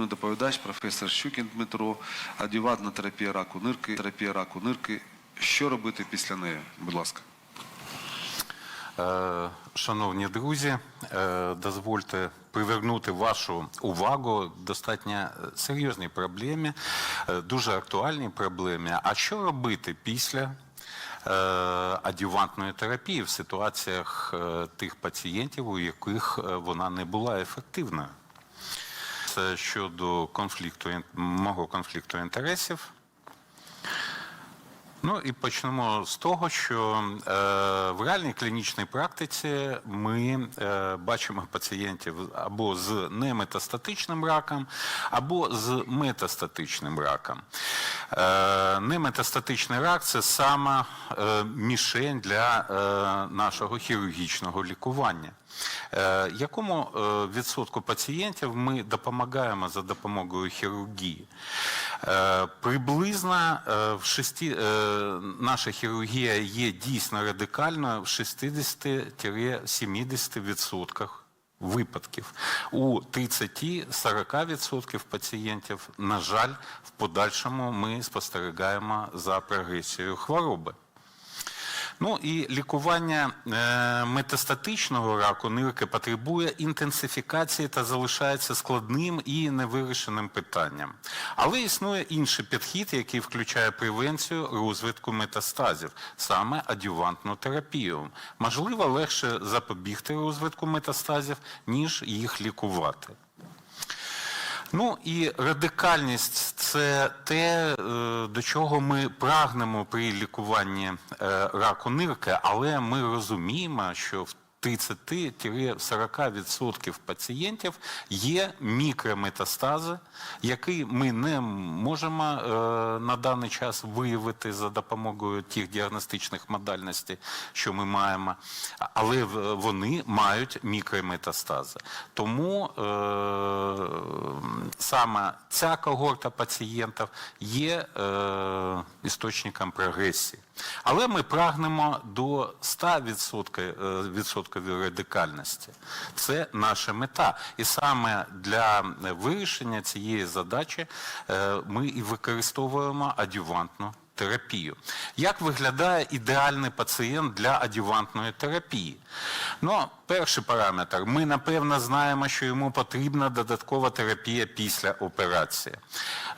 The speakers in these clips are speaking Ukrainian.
Наступний доповідач, професор Щукін Дмитро, адювантна терапія раку нирки, терапія раку нирки. Що робити після неї? Будь ласка. Е, Шановні друзі, е, дозвольте привернути вашу увагу достатньо е, серйозній проблемі, дуже актуальній проблемі. А що робити після адювантної терапії в ситуаціях тих пацієнтів, у яких вона не була ефективною? Це щодо конфлікту мого конфлікту інтересів. Ну і почнемо з того, що е, в реальній клінічній практиці ми е, бачимо пацієнтів або з неметастатичним раком, або з метастатичним раком. Е, неметастатичний рак це сама е, мішень для е, нашого хірургічного лікування. Е, якому е, відсотку пацієнтів ми допомагаємо за допомогою хірургії? Е, Приблизно е, в шести, е, наша хірургія є дійсно радикальною в 60-70% випадків. У 30-40% пацієнтів, на жаль, в подальшому ми спостерігаємо за прогресією хвороби. Ну і лікування е, метастатичного раку нирки потребує інтенсифікації та залишається складним і невирішеним питанням. Але існує інший підхід, який включає превенцію розвитку метастазів, саме адювантну терапію. Можливо, легше запобігти розвитку метастазів, ніж їх лікувати. Ну і радикальність це те, е, до чого ми прагнемо при лікуванні е, раку нирки, але ми розуміємо, що в 30-40% пацієнтів є мікрометастази, які ми не можемо е, на даний час виявити за допомогою тих діагностичних модальностей, що ми маємо, але вони мають мікрометастази. Тому е, саме ця когорта пацієнтів є е, істочником прогресії. Але ми прагнемо до 100% е, відсоткової радикальності. Це наша мета. І саме для вирішення цієї задачі е, ми і використовуємо адювантну терапію. Як виглядає ідеальний пацієнт для адювантної терапії? Ну, перший параметр. Ми напевно знаємо, що йому потрібна додаткова терапія після операції.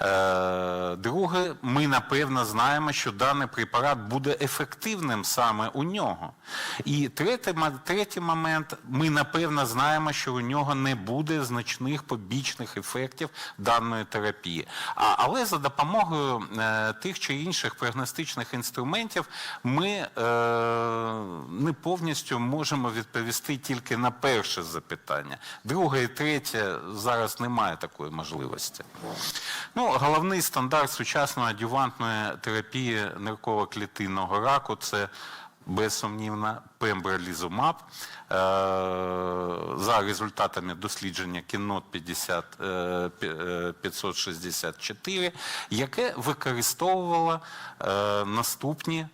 Е, друге, ми напевно знаємо, що даний препарат буде ефективним саме у нього. І третій, третій момент, ми напевно знаємо, що у нього не буде значних побічних ефектів даної терапії. Але за допомогою е, тих чи інших прогностичних інструментів ми е, не повністю можемо відповісти тільки на перше запитання. Друге і третє зараз немає такої можливості. Ну, головний стандарт сучасної адювантної терапії нирково-клітинного раку це безсумнівно пембролізумаб. Е, За результатами дослідження кінот 50, е, пі- е, 564, яке використовувало е, наступні е,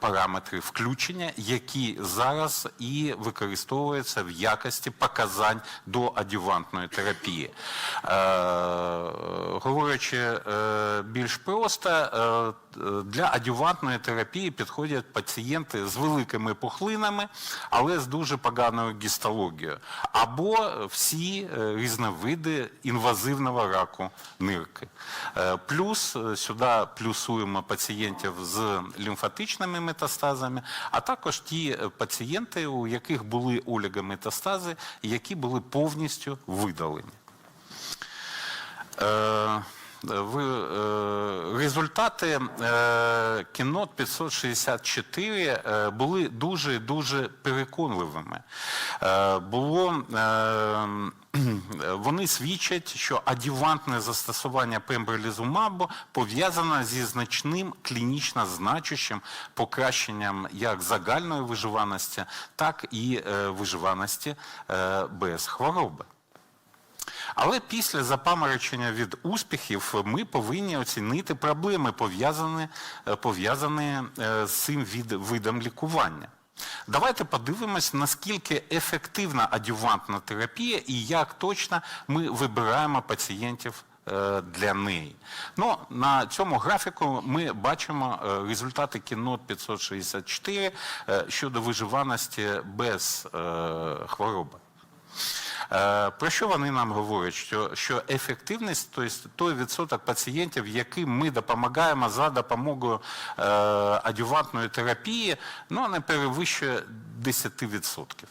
параметри включення, які зараз і використовуються в якості показань до адювантної терапії. Е, Говорячи е, більш просто, е, для адювантної терапії підходять пацієнти з великими пухлинами, але з дуже поганою гістологією, або всі е, різновиди інвазивного раку нирки. Е, Плюс е, сюди плюсуємо пацієнтів з лімфатичними метастазами, а також ті е, пацієнти, у яких були олігометастази, які були повністю видалені. Ви, е, результати е, кінот 564 е, були дуже дуже переконливими. Е, було, е, вони свідчать, що адювантне застосування пембролізумабу пов'язане зі значним клінічно значущим покращенням як загальної виживаності, так і е, виживаності е, без хвороби. Але після запаморочення від успіхів ми повинні оцінити проблеми, пов'язані, е, пов'язані е, з цим видом лікування. Давайте подивимось, наскільки ефективна адювантна терапія і як точно ми вибираємо пацієнтів е, для неї. Ну, на цьому графіку ми бачимо результати кінот 564 е, щодо виживаності без хвороби. Е, Про що вони нам говорять? Що, що ефективність, тобто той відсоток пацієнтів, яким ми допомагаємо за допомогою е, адювантної терапії, ну, не перевищує 10%.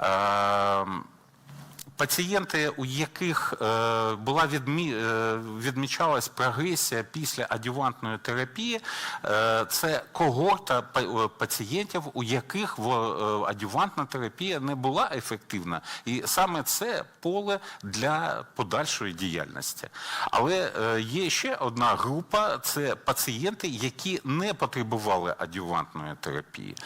Е, Пацієнти, у яких е, була відмі, е, відмічалась прогресія після адювантної терапії, е, це когорта пацієнтів, у яких адювантна терапія не була ефективна. І саме це поле для подальшої діяльності. Але є ще одна група це пацієнти, які не потребували адювантної терапії.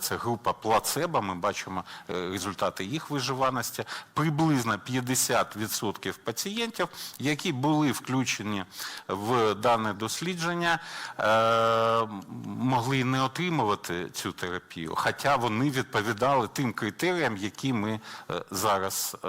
Це група плацебо. Ми бачимо результати їх виживаності. Приблизно 50% пацієнтів, які були включені в дане дослідження, е, могли не отримувати цю терапію, хоча вони відповідали тим критеріям, які ми е, зараз е,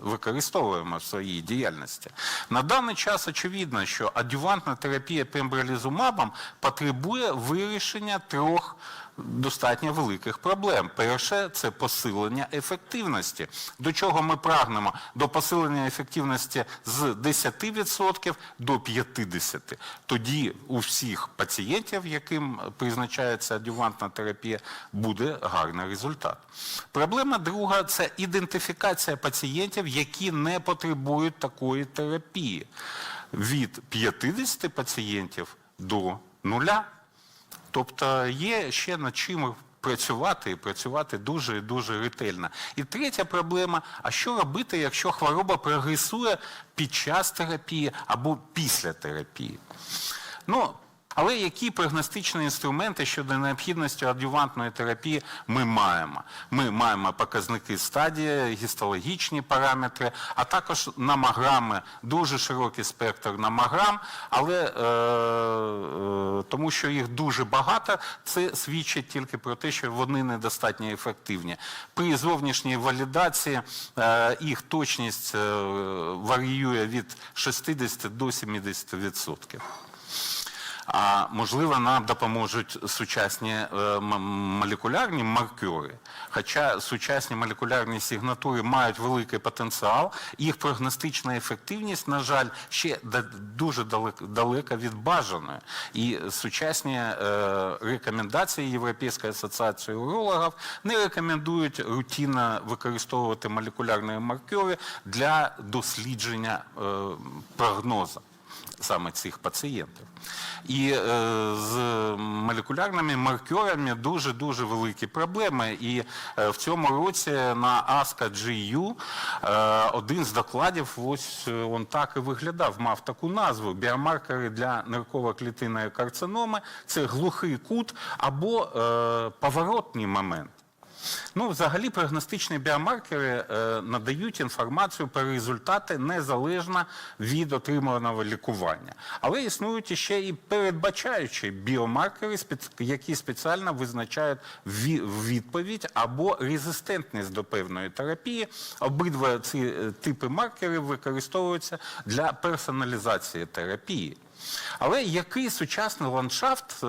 використовуємо в своїй діяльності. На даний час очевидно, що адювантна терапія пембролізумабом потребує вирішення трьох достатньо великих проблем. Перше це посилення ефективності. До чого ми прагнемо? До посилення ефективності з 10% до 50%. Тоді у всіх пацієнтів, яким призначається адювантна терапія, буде гарний результат. Проблема друга це ідентифікація пацієнтів, які не потребують такої терапії. Від 50 пацієнтів до нуля. Тобто є ще над чим працювати і працювати дуже і дуже ретельно. І третя проблема: а що робити, якщо хвороба прогресує під час терапії або після терапії? Ну, але які прогностичні інструменти щодо необхідності адювантної терапії ми маємо? Ми маємо показники стадії, гістологічні параметри, а також намограми, дуже широкий спектр намограм, але е, е, тому що їх дуже багато, це свідчить тільки про те, що вони недостатньо ефективні. При зовнішній валідації е, їх точність е, варіює від 60 до 70%. А можливо, нам допоможуть сучасні е, молекулярні маркери. Хоча сучасні молекулярні сигнатури мають великий потенціал, їх прогностична ефективність, на жаль, ще дуже далек- далека від бажаної. І сучасні е, рекомендації Європейської асоціації урологів не рекомендують рутинно використовувати молекулярні маркери для дослідження е, прогнозу саме цих пацієнтів. І е, з молекулярними маркерами дуже-дуже великі проблеми. І е, в цьому році на ASCA GU е, один з докладів ось е, він так і виглядав, мав таку назву біомаркери для нирково-клітинної карциноми. Це глухий кут або е, поворотний момент. Ну, взагалі, прогностичні біомаркери е, надають інформацію про результати незалежно від отриманого лікування. Але існують іще і передбачаючі біомаркери, які спеціально визначають відповідь або резистентність до певної терапії. Обидва ці е, типи маркерів використовуються для персоналізації терапії. Але який сучасний ландшафт, е,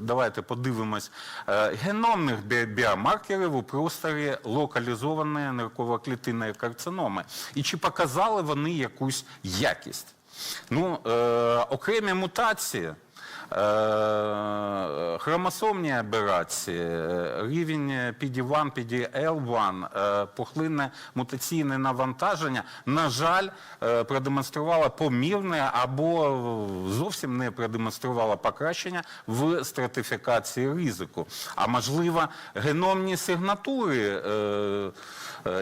давайте подивимось, е, геномних біомаркерів у просторі локалізованої нирково-клітинної карциноми? І чи показали вони якусь якість? Ну, е, окремі мутації. Е, Хромосомні аберації, е, рівень PD1, PDL1, е, пухлинне мутаційне навантаження, на жаль, продемонструвало помірне або зовсім не продемонструвало покращення в стратифікації ризику. А можливо, геномні сигнатури,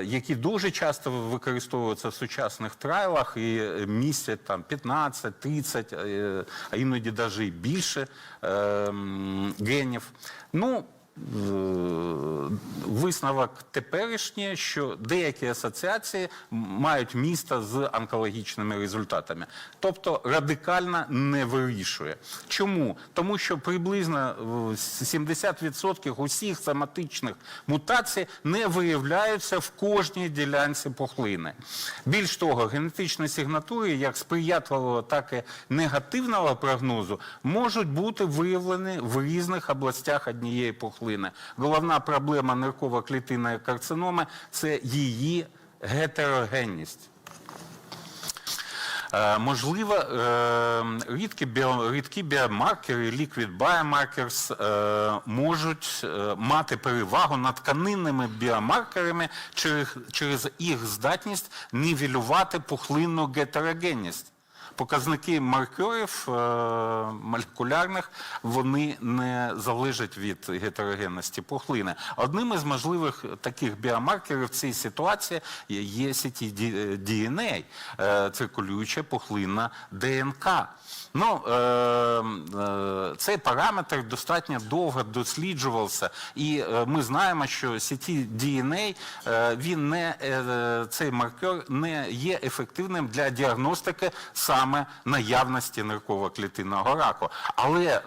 які дуже часто використовуються в сучасних трайлах і містять там 15, 30, е, а іноді навіть і більше генів. Ну, висновок теперішній, що деякі асоціації мають місто з онкологічними результатами. Тобто радикально не вирішує. Чому? Тому що приблизно е, 70% усіх соматичних мутацій не виявляються в кожній ділянці пухлини. Більш того, генетичні сигнатури, як сприятливого, так і негативного прогнозу, можуть бути виявлені в різних областях однієї пухлини. Головна проблема нирково-клітинної карциноми це її гетерогенність. Е, Можливо, е, рідкі, біо, рідкі біомаркери, liquid biomarkers, е, можуть мати перевагу над тканинними біомаркерами через, через їх здатність нівелювати пухлинну гетерогенність. Показники маркерів е, молекулярних вони не залежать від гетерогенності пухлини. Одним із можливих таких біомаркерів в цій ситуації є- сіті DNA, е, циркулююча пухлинна ДНК. Ну, е, е, цей параметр достатньо довго досліджувався, і е, ми знаємо, що сіті DNA, е, він не, е, цей маркер не є ефективним для діагностики саме наявності нирково-клітинного раку. Але е,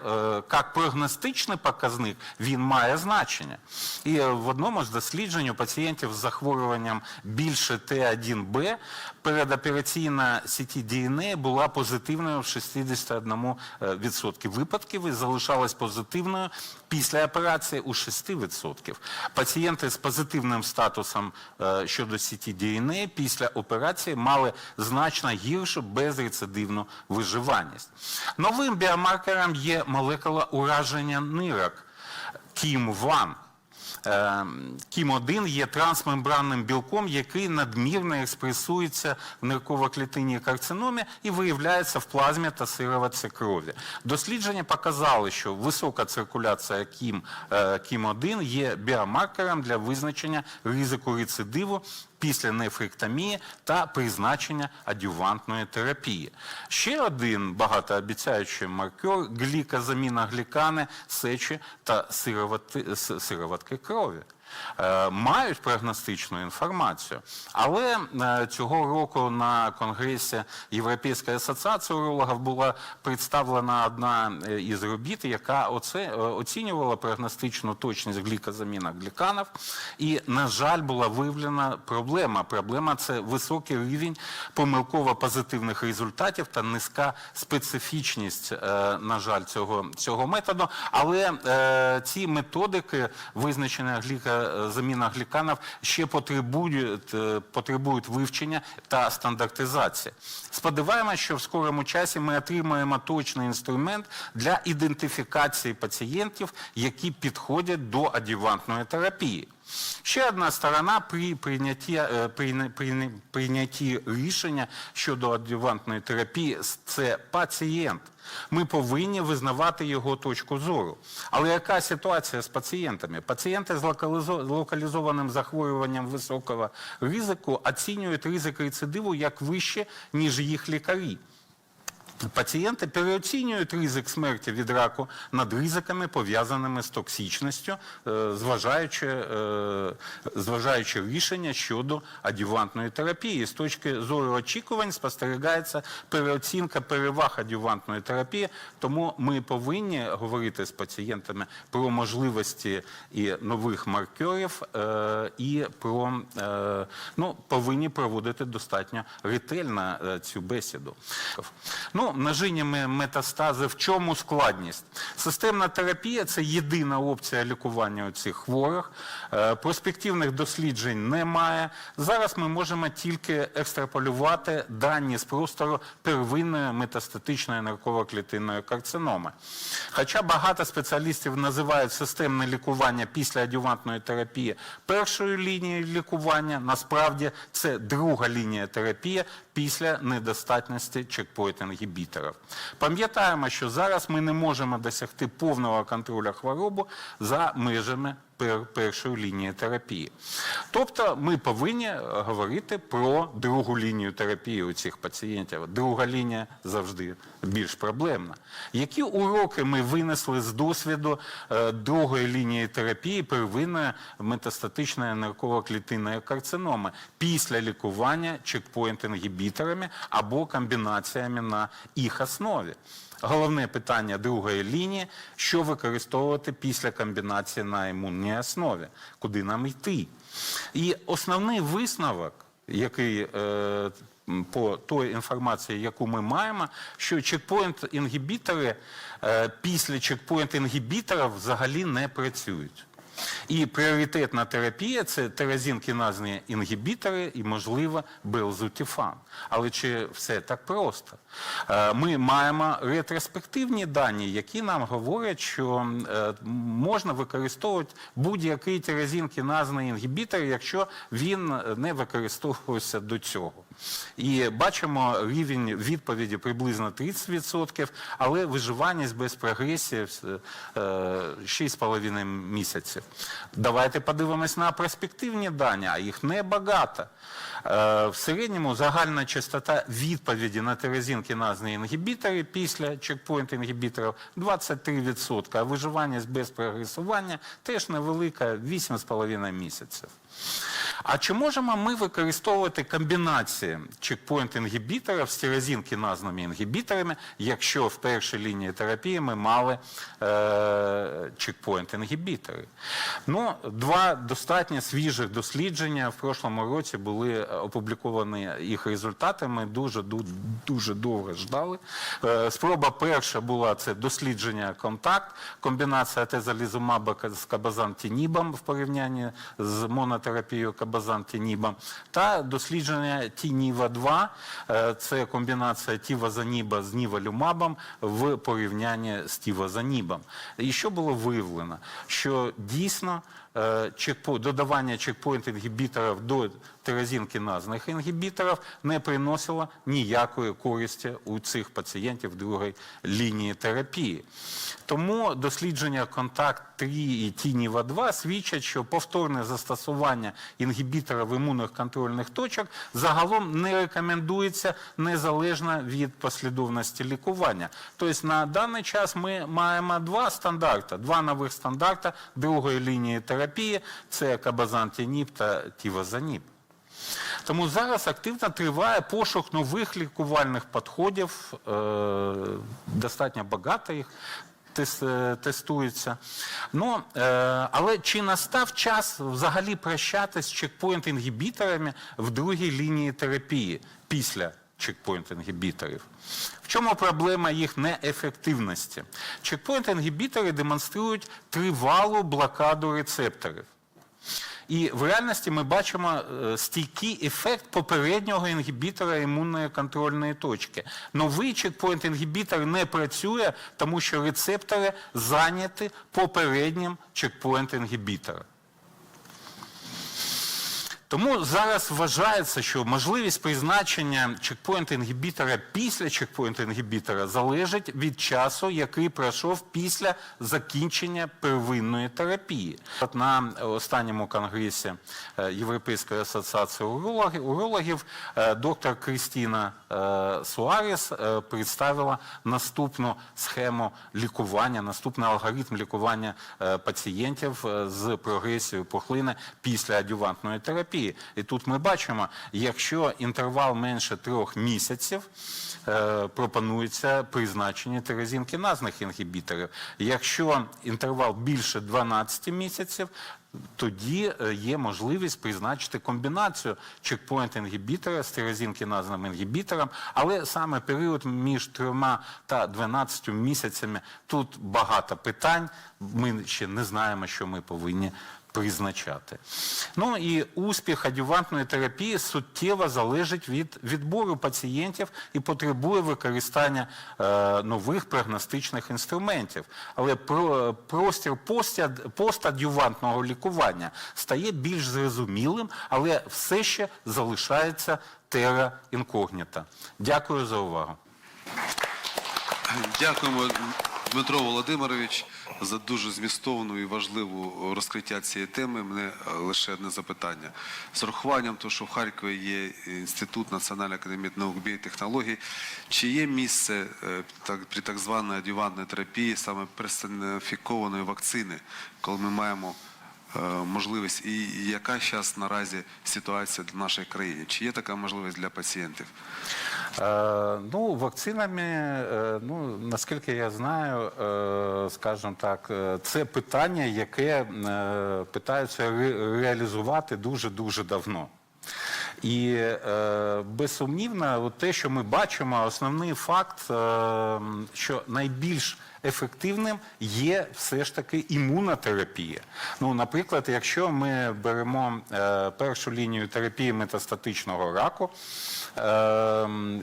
як прогностичний показник він має значення. І е, в одному з досліджень пацієнтів з захворюванням більше Т1Б передопераційна сіті DNA була позитивною в 61% випадків і залишалась позитивною після операції у 6%. Пацієнти з позитивним статусом е, щодо сіті DNA після операції мали значно гіршу безрецидивну виживаність. Новим біомаркером є молекула ураження нирок KIM-1. Е, Кім-1 є трансмембранним білком, який надмірно експресується в нирково-клітинній карциномі і виявляється в плазмі та сироватці крові. Дослідження показали, що висока циркуляція Кім, е, Кім-1 є біомаркером для визначення ризику рецидиву після нефректомії та призначення адювантної терапії. Ще один багатообіцяючий маркер глікозаміна глікани, сечі та сироватки крові. Е, Мають прогностичну інформацію, але е, цього року на конгресі Європейської асоціації урологів була представлена одна е, із робіт, яка оцінювала прогностичну точність глікозаміна гліканів. І, на жаль, була виявлена проблема. Проблема це високий рівень помилково позитивних результатів та низька специфічність, на жаль, цього, цього методу. Але ці методики визначення глікозаміна гліканів ще потребують, е, потребують вивчення та стандартизації. Сподіваємося, що в скорому часі ми отримаємо точний інструмент для ідентифікації пацієнтів, які підходять до адювантної терапії. Ще одна сторона при прийнятті, е, прийня- прийня- прийнятті рішення щодо адювантної терапії – це пацієнт. Ми повинні визнавати його точку зору. Але яка ситуація з пацієнтами? Пацієнти з локалізованим захворюванням високого ризику оцінюють ризик рецидиву як вище, ніж їх лікарі. Пацієнти переоцінюють ризик смерті від раку над ризиками, пов'язаними з токсичністю, е, зважаючи, е, зважаючи рішення щодо адювантної терапії. З точки зору очікувань спостерігається переоцінка переваг адювантної терапії, тому ми повинні говорити з пацієнтами про можливості і нових маркерів, е, і про ну, повинні проводити достатньо ретельно цю бесіду. Ну, множиння ме- метастази, в чому складність? Системна терапія це єдина опція лікування у цих хворих. Е, Проспективних досліджень немає. Зараз ми можемо тільки екстраполювати дані з простору первинної метастатичної нарково-клітинної карциноми. Хоча багато спеціалістів називають системне лікування після адювантної терапії першою лінією лікування, насправді це друга лінія терапії після недостатності чекпоінт-інгібіторів. Пам'ятаємо, що зараз ми не можемо досягти повного контролю хворобу за межами пер- першої лінії терапії. Тобто ми повинні е, говорити про другу лінію терапії у цих пацієнтів. Друга лінія завжди більш проблемна. Які уроки ми винесли з досвіду е, другої лінії терапії первинної метастатичної нарково-клітинної карциноми після лікування чекпоінт-інгібіторами або комбінаціями на їх основі? Головне питання другої лінії, що використовувати після комбінації на імунній основі, куди нам йти. І основний висновок, який е, по той інформації, яку ми маємо, що чекпоінт-інгібітори е, після чекпоінт-інгібітора взагалі не працюють. І пріоритетна терапія це теразінкіназні інгібітори і, можливо, белзутіфан. Але чи все так просто? Е, Ми маємо ретроспективні дані, які нам говорять, що е, можна використовувати будь-який теразінкіназний інгібітор, якщо він не використовувався до цього. І бачимо рівень відповіді приблизно 30%, але виживаність без прогресії е, 6,5 місяців. Давайте подивимось на перспективні дані, а їх небагато. Е, В середньому загальна частота відповіді на терезінкіназні інгібітори після чекпоінт-інгібіторів 23%, а виживаність без прогресування теж невелика 8,5 місяців. А чи можемо ми використовувати комбінації чекпоінт-інгібіторів з тирозінкіназними інгібіторами, якщо в першій лінії терапії ми мали е, чекпоінт-інгібітори? Ну, два достатньо свіжих дослідження в прошлому році були опубліковані їх результати. Ми дуже дуже довго ждали. Е, Спроба перша була це дослідження контакт, комбінація тезалізумаба з кабазантінібом в порівнянні з монотерапією кабазантінібом, та дослідження Тініва-2, е, це комбінація тівазаніба з нівалюмабом в порівнянні з тівазанібом. І що було виявлено? Що дійсно е, додавання чекпоінт-інгібіторів до теразінкіназних інгібіторів не приносило ніякої користі у цих пацієнтів другої лінії терапії. Тому дослідження контакт 3 і Тініва 2 свідчать, що повторне застосування інгібіторів імунних контрольних точок загалом не рекомендується незалежно від послідовності лікування. Тобто на даний час ми маємо два стандарти, два нових стандарти другої лінії терапії це кабазантиніб та тівазаніб. Тому зараз активно триває пошук нових лікувальних підходів, е, достатньо багато їх е. Ну, е, але чи настав час взагалі прощатися з чекпоінт-інгібіторами в другій лінії терапії після чекпоінт-інгібіторів? В чому проблема їх неефективності? Чекпоінт-інгібітори демонструють тривалу блокаду рецепторів. І в реальності ми бачимо е, стійкий ефект попереднього інгібітора імунної контрольної точки. Новий чекпоінт-інгібітор не працює, тому що рецептори зайняті попереднім чекпоінт-інгібітором. Тому зараз вважається, що можливість призначення чекпоінт-інгібітора після чекпоінт-інгібітора залежить від часу, який пройшов після закінчення первинної терапії. От на останньому конгресі е, Європейської асоціації урологів, е, доктор Крістіна е, Суарес представила наступну схему лікування, наступний алгоритм лікування пацієнтів з прогресією пухлини після адювантної терапії. І тут ми бачимо, якщо інтервал менше трьох місяців, е, пропонується призначення терезінкіназних інгібіторів. Якщо інтервал більше 12 місяців, тоді е, є можливість призначити комбінацію чекпоінт-інгібітора з тирозінкіназним інгібітором, але саме період між трьома та 12 місяцями тут багато питань. Ми ще не знаємо, що ми повинні призначати. Ну і успіх адювантної терапії суттєво залежить від відбору пацієнтів і потребує використання е, нових прогностичних інструментів. Але про, простір постадювантного лікування стає більш зрозумілим, але все ще залишається тера інкогніта. Дякую за увагу. Дякуємо, Дмитро Володимирович. За дуже змістовну і важливу розкриття цієї теми. Мене е, лише одне запитання. З урахуванням того, що в Харкові є інститут Національної академії наук біотехнологій, чи є місце е, так, при так званій адювантній терапії саме персоніфікованої вакцини, коли ми маємо е, можливість, і яка зараз наразі ситуація в нашій країні? Чи є така можливість для пацієнтів? Е, Ну, вакцинами, е, ну, наскільки я знаю, е, скажімо так, це питання, яке питаються реалізувати дуже-дуже давно. І е, безсумнівно, от те, що ми бачимо, основний факт, е, що найбільш ефективним є все ж таки імунотерапія. Ну, наприклад, якщо ми беремо е, першу лінію терапії метастатичного раку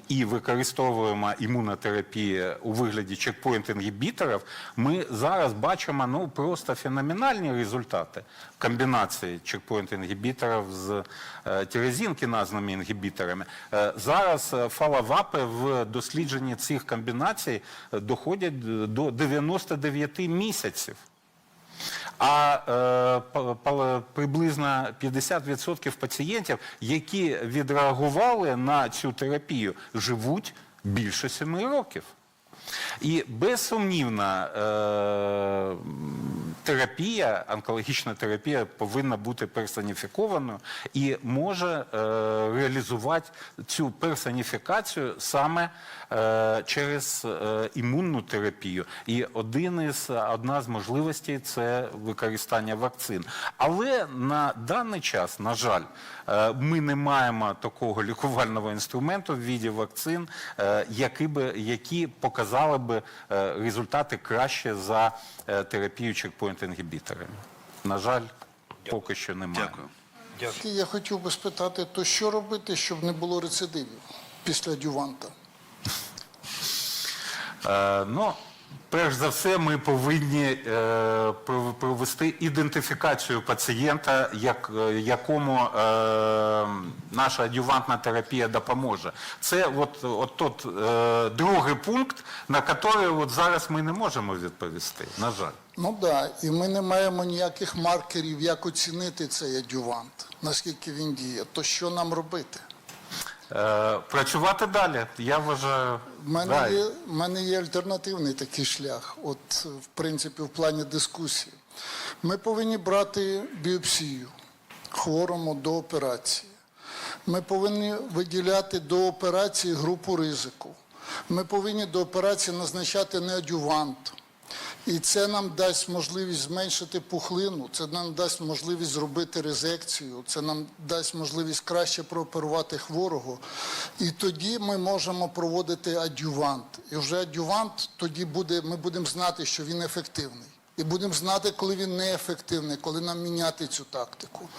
і використовуємо імунотерапію у вигляді чекпоінт-інгібіторів, ми зараз бачимо ну, просто феноменальні результати комбінації чекпоінт-інгібіторів з е, тирезін-кіназними інгібіторами. Е, зараз е, фалавапи в дослідженні цих комбінацій доходять до 99 місяців. А е, приблизно 50% пацієнтів, які відреагували на цю терапію, живуть більше 7 років. І безсумнівно, е, терапія, онкологічна терапія повинна бути персоніфікованою і може е, реалізувати цю персоніфікацію саме е, через е, імунну терапію. І один із, одна з можливостей це використання вакцин. Але на даний час, на жаль, е, ми не маємо такого лікувального інструменту в віді вакцин, е, які, би, які показали би б результати краще за е, терапію чекпоінт-інгібіторами. На жаль, поки що немає. Дякую. Дякую. Я хотів би спитати, то що робити, щоб не було рецидивів після дюванта? Е, ну, перш за все, ми повинні е, провести ідентифікацію пацієнта, е, якому е, наша адювантна терапія допоможе. Це от, от тот другий пункт, на який от зараз ми не можемо відповісти, на жаль. Ну так, да. і ми не маємо ніяких маркерів, як оцінити цей адювант, наскільки він діє. То що нам робити? Е, працювати далі. Я вважаю. В мене, да, є, в мене є альтернативний такий шлях, от в принципі, в плані дискусії. Ми повинні брати біопсію хворому до операції. Ми повинні виділяти до операції групу ризику. Ми повинні до операції назначати неадювант. І це нам дасть можливість зменшити пухлину, це нам дасть можливість зробити резекцію, це нам дасть можливість краще прооперувати хворого. І тоді ми можемо проводити адювант. І вже адювант тоді буде, ми будемо знати, що він ефективний. І будемо знати, коли він неефективний, коли нам міняти цю тактику.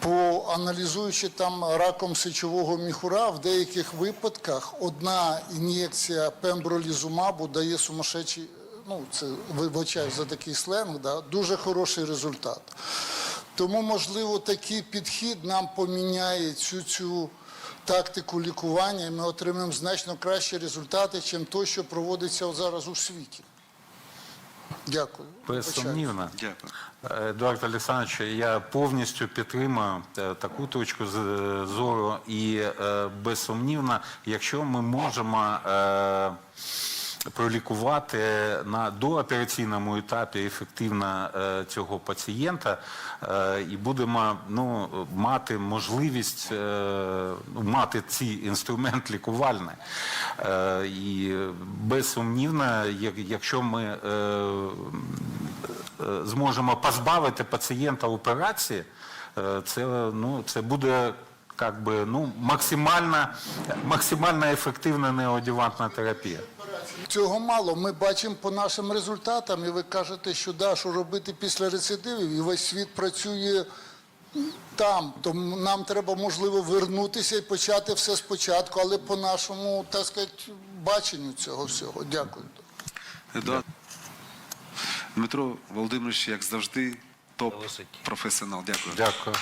По аналізуючи там раком сечового міхура, в деяких випадках одна ін'єкція пембролізумабу дає сумасшедший, ну це вибачаю за такий сленг, да, дуже хороший результат. Тому, можливо, такий підхід нам поміняє цю цю тактику лікування, і ми отримаємо значно кращі результати, ніж то, що проводиться зараз у світі. Дякую. Безсумнівно. Дякую. Едуард Олександрович, я повністю підтримую е, таку точку зору і е, безсумнівно, якщо ми можемо е, пролікувати на доопераційному етапі ефективно е, цього пацієнта е, і будемо ну, мати можливість е, ну, мати цей інструмент лікувальний. І безсумнівно, якщо ми зможемо позбавити пацієнта операції, це, ну, це буде как би, ну, максимально, максимально ефективна неодівантна терапія. Цього мало. Ми бачимо по нашим результатам, і ви кажете, що да, що робити після рецидивів, і весь світ працює там. Тому нам треба, можливо, вернутися і почати все спочатку, але по нашому, так сказати, баченню цього всього. Дякую. Едуард. Дмитро Володимирович, як завжди, топ професіонал. Дякую. Дякую.